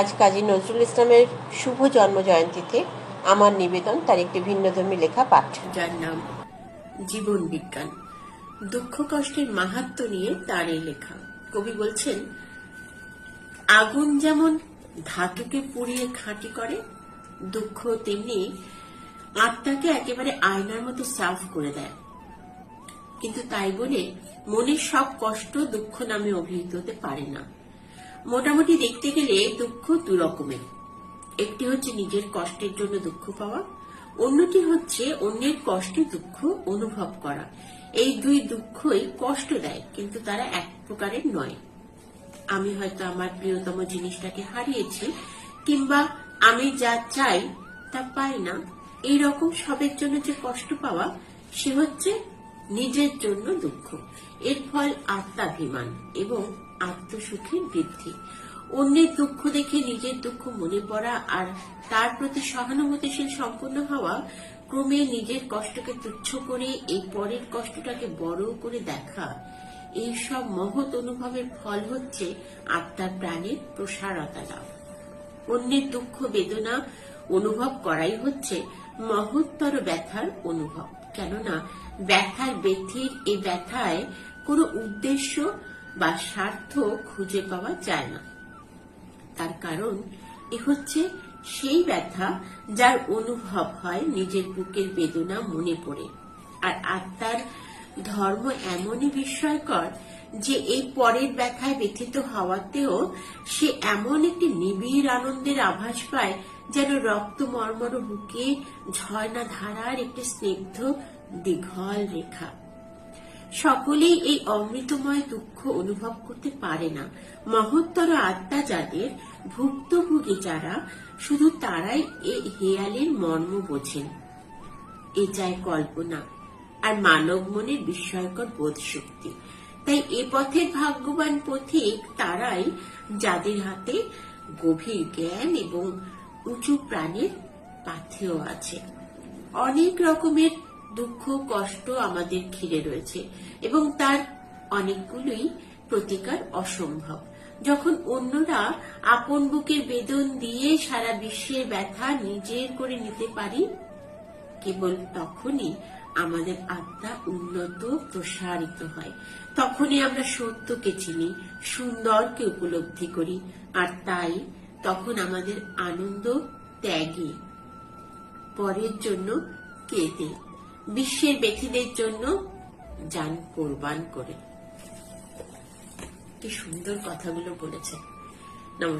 আজ কাজী নজরুল ইসলামের শুভ জন্ম জয়ন্তীতে আমার নিবেদন, তার একটি ভিন্নধর্মী লেখা পাঠ। যার নাম, জীবন বিজ্ঞান। দুঃখ কষ্টের মাহাত্ম নিয়ে তার এই লেখা। কবি বলছেন, আগুন যেমন ধাতুকে পুড়িয়ে খাঁটি করে, দুঃখ তেমনি আত্মাকে একেবারে আয়নার মতো সাফ করে দেয়। কিন্তু তাই বলে মনের সব কষ্ট দুঃখ নামে অভিহিত হতে পারে না। মোটামুটি দেখতে গেলে দুঃখ দু রকমের। একটি হচ্ছে নিজের কষ্টের জন্য দুঃখ পাওয়া, অন্যটি হচ্ছে অন্যের কষ্টে দুঃখ অনুভব করা। এই দুই দুঃখই কষ্ট দেয়, কিন্তু তারা এক প্রকারের নয়। আমি হয়তো আমার প্রিয়তম জিনিসটাকে হারিয়েছি, কিংবা আমি যা চাই তা পাই না। এই রকম সবের জন্য যে কষ্ট পাওয়া, সে হচ্ছে নিজের জন্য দুঃখ। এর ফল আত্মাভিমান এবং আত্মসুখের বৃদ্ধি। অন্যের দুঃখ দেখে নিজের দুঃখ মনে পড়া আর তার প্রতি সহানুভূতিশীল সম্পন্ন হওয়া ক্রমে নিজের কষ্টকে তুচ্ছ করে এই পরের কষ্টটাকে বড় করে দেখা। এই সব মহৎ অনুভবের ফল হচ্ছে আত্মার প্রাণের প্রসারতা লাভ। অন্যের দুঃখ বেদনা অনুভব করাই হচ্ছে মহত্তর ব্যথার অনুভব। কেননা ব্যথার ব্যথির এই ব্যথায় কোনো উদ্দেশ্য বা স্বার্থ খুঁজে পাওয়া যায় না। তার কারণ এ হচ্ছে সেই ব্যথা যার অনুভব হয় নিজের বুকের বেদনা মনে পড়ে। আর আত্মার ধর্ম এমনই বিস্ময়কর যে এই পরের ব্যথায় ব্যথিত হওয়াতেও সে এমন একটি নিবিড় আনন্দের আভাস পায় যেন রক্ত মর্মর বুকে ঝর্ণা ধারার একটি স্নিগ্ধ দীঘল রেখা। সকলেই এই অমৃতময় দুঃখ অনুভব করতে পারে না। মহত্তর আত্মা যাদের ভুক্তভোগী যারা, শুধু তারাই এই হেয়ালের মর্ম বোঝেন। এ চায় কল্পনা, আর মানব মনের বিস্ময়কর বোধ শক্তি তাই এ পথের ভাগ্যবান পথিক তারাই যাদের হাতে গভীর জ্ঞান এবং উঁচু প্রাণের পাথেও আছে। অনেক রকমের দুঃখ, কষ্ট আমাদের ঘিরে রয়েছে এবং তার অনেকগুলোই প্রতিকার অসম্ভব। যখন অন্যরা আপন বুকের বেদন দিয়ে সারা বিশ্বের ব্যথা নিজের করে নিতে পারি, কেবল তখনই আমাদের আত্মা উন্নত, প্রসারিত হয়। তখনই আমরা সত্যকে চিনি, সুন্দরকে উপলব্ধি করি, আর তাই তখন আমাদের আনন্দ ত্যাগে, পরের জন্য কেঁদে, বিশ্বের ব্যথীদের জন্য যান কোরবান করে। কি সুন্দর কথাগুলো বলেছে